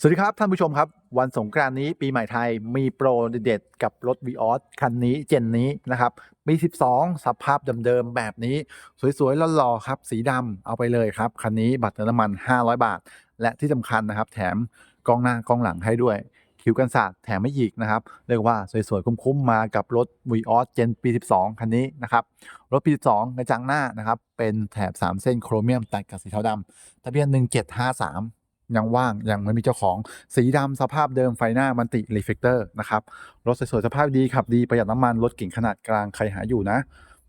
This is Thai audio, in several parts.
สวัสดีครับท่านผู้ชมครับ วันสงกรานต์นี้ปีใหม่ไทยมีโปรเด็ดๆกับรถ v ีออสคันนี้เจนนี้นะครับมี 12 สภาพเดิมๆแบบนี้ สวยๆหล่อๆครับ สีดำเอาไปเลยครับ คันนี้บัตรเติมน้ำมัน 500 บาท และที่สำคัญนะครับ แถมกล้องหน้ากล้องหลังให้ด้วย คิวกันศาสตร์แถมไม่หยิกนะครับ เรียกว่าสวยๆ คุ้มๆ มากับรถ v ีออสเจนปี 12 คันนี้นะครับรถปี 12 กระจังหน้านะครับเป็นแถบ 3 เส้นโครเมียมตัดกับสีเทาดำทะเบียน 1753 ยังว่าง ยังไม่มีเจ้าของสีดำสภาพเดิมไฟหน้ามันติรีเฟกเตอร์นะครับ รถสวยๆสภาพดีขับดีประหยัดน้ำมัน รถเก่งขนาดกลางใครหาอยู่นะ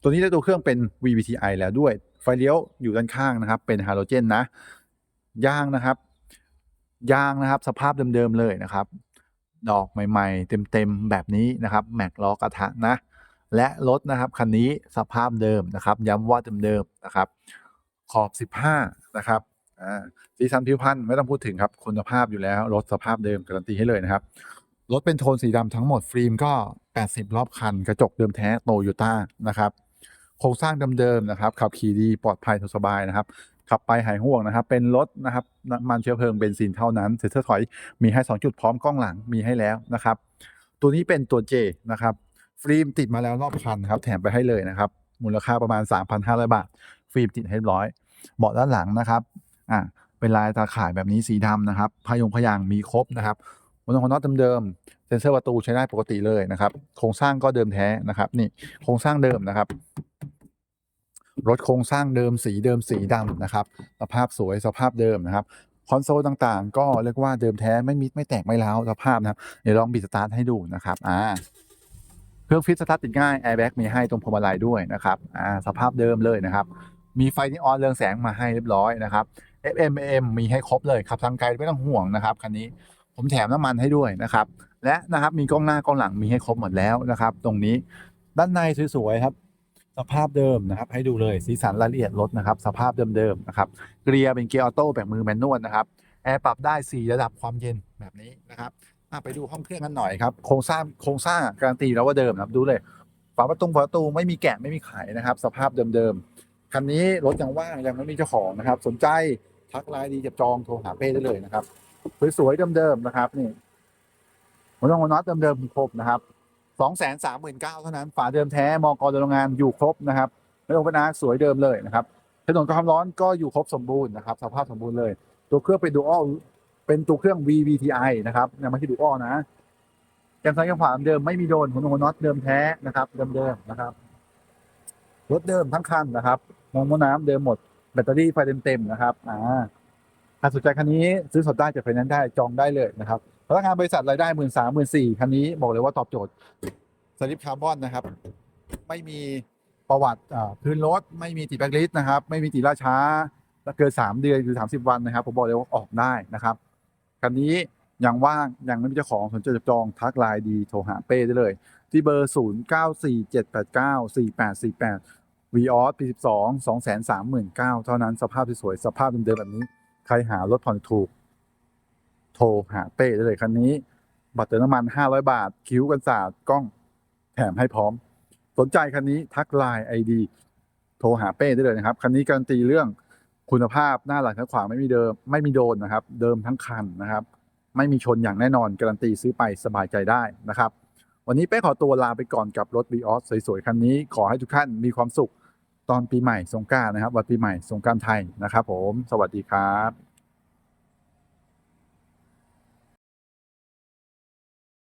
ตัวนี้ได้ตัวเครื่องเป็น VVTi แล้วด้วย ไฟเลี้ยวอยู่ด้านข้างนะครับ เป็นฮาโลเจนนะยางนะครับยางนะครับสภาพเดิมๆเลยนะครับ ดอกใหม่ ๆ เต็มๆแบบนี้นะครับแม็กล้อกระทะนะ และรถนะครับคันนี้สภาพเดิมนะครับ ย้ำว่าเดิมๆนะครับ ขอบ 15 นะครับ สีสันผิวพรรณไม่ต้องพูดถึงครับคุณภาพอยู่แล้วรถสภาพเดิมการันตีให้เลยนะครับรถเป็นโทนสีดำทั้งหมด ฟิล์มก็ 80 รอบคัน กระจกเดิมแท้โตโยต้านะครับโครงสร้างเดิมๆนะครับขับขี่ดีปลอดภัยสบายนะครับขับไปหายห่วงนะครับ เป็นรถนะครับน้ำมันเชื้อเพลิงเบนซินเท่านั้นเซ็นเซอร์ถอยมีให้ 2 จุดพร้อมกล้องหลังมีให้แล้วนะครับ ตัวนี้เป็นตัว J นะครับฟิล์มติดมาแล้วรอบคันครับแถมไปให้เลยนะครับ มูลค่าประมาณ 3,500 บาท ฟิล์มติดให้เรียบร้อยเบาะด้านหลังนะครับ อ่าเป็นลายตาข่ายแบบนี้สีดำนะครับพายงพยางมีครบนะครับหัวน็อตเดิมๆเซนเซอร์ประตูใช้ได้ปกติเลยนะครับ โครงสร้างก็เดิมแท้นะครับนี่โครงสร้างเดิมนะครับรถโครงสร้างเดิมสีเดิมสีดำนะครับ สภาพสวยสภาพเดิมนะครับคอนโซลต่างๆ ก็เรียกว่าเดิมแท้ไม่มิดไม่แตกไม่ร้าวสภาพนะครับเดี๋ยวลองบิดสตาร์ทให้ดูนะครับอ่าเครื่องฟิตสตาร์ทติดง่ายแอร์แบ็กมีให้ตรงพวงมาลัยด้วยนะครับอ่าสภาพเดิมเลยนะครับ มีไฟนีออนเรืองแสงมาให้เรียบร้อยนะครับ FM AM มีให้ครบเลยขับทางไกลไม่ต้องห่วงนะครับคันนี้ผมแถมน้ำมันให้ด้วยนะครับ และนะครับมีกล้องหน้ากล้องหลังมีให้ครบหมดแล้วนะครับ ตรงนี้ด้านในสวยๆครับ สภาพเดิมนะครับ ให้ดูเลยสีสันรายละเอียดรถนะครับ สภาพเดิมๆนะครับเกียร์เป็นเกียร์ออโต้แบบมือแมนนวลนะครับแอร์ปรับได้ 4 ระดับความเย็นแบบนี้นะครับไปดูห้องเครื่องกันหน่อยครับ โครงสร้างโครงสร้างการันตีแล้วว่าเดิมนะครับดูเลยฝาประตูฝาประตูไม่มีแกะไม่มีไขนะครับ สภาพเดิมๆคันนี้รถยังว่างยังไม่มีเจ้าของนะครับ สนใจ ทักไลน์ดีจับจองโทรหาเป้ได้เลยนะครับ สวยๆเดิมๆนะครับ นี่หัวน้องหัวน็อตเดิมๆครบนะครับสองแสนสามหมื่นเก้าเท่านั้นฝาเดิมแท้มอกรโรงงานอยู่ครบนะครับไม่ต้องเป็นอาสวยเดิมเลยนะครับถนนความร้อนก็อยู่ครบสมบูรณ์นะครับสภาพสมบูรณ์เลย ตัวเครื่องเป็นดูอัลเป็นตัวเครื่อง VVTi นะครับยังไม่ใช่ดูอัลนะแกนซ้ายแกนขวาเดิมไม่มีโดนหัวน็อตเดิมแท้นะครับ เดิมๆนะครับรถเดิมทั้งคันนะครับมองมน้ำเดิมหมด แบตเตอรี่ไฟเต็มๆนะครับอ่าใครสนใจคันนี้ซื้อสดได้จากไฟแนนซ์ได้จองได้เลยนะครับพนักงานบริษัทรายได้หมื่นสามหมื่นสี่คันนี้บอกเลยว่าตอบโจทย์สลิปคาร์บอนนะครับ ไม่มีประวัติอ่าพื้นรถไม่มีติดแบคลิสต์นะครับ ไม่มีติดล่าช้าเกินสามเดือนหรือสามสิบวันนะครับ ผมบอกเลยว่าออกได้นะครับคันนี้ยังว่างยังไม่มีเจ้าของสนใจจะจองทักไลน์ดีโทรหาเป้ได้เลย ที่เบอร์ 0 9 4 7 8 9 4 8 4 8 v ีออสปี12 2 3 9 0 0 0เท่านั้นสภาพสวยๆสภาพเดิมๆแบบนี้ ใครหารถผ่อนถูก โทรหาเป้ได้เลยคันนี้ บัตรเติมน้ำมัน500บาท คิ้วกันศาสตกล้องแถมให้พร้อม สนใจคันนี้ทักไลน์ไอดีโทรหาเป้ได้เลยนะครับ คันนี้การันตีเรื่องคุณภาพหน้าหลังข้างขวาไม่มีเดิมไม่มีโดนนะครับ เดิมทั้งคันนะครับ ไม่มีชนอย่างแน่นอนการันตีซื้อไปสบายใจได้นะครับ วันนี้เป้ขอตัวลาไปก่อนกับรถ v ีออสสวยๆคันนี้ขอให้ทุกท่านมีความสุข ตอนปีใหม่สงการนะครับ วันปีใหม่สงการไทยนะครับผม สวัสดีครับ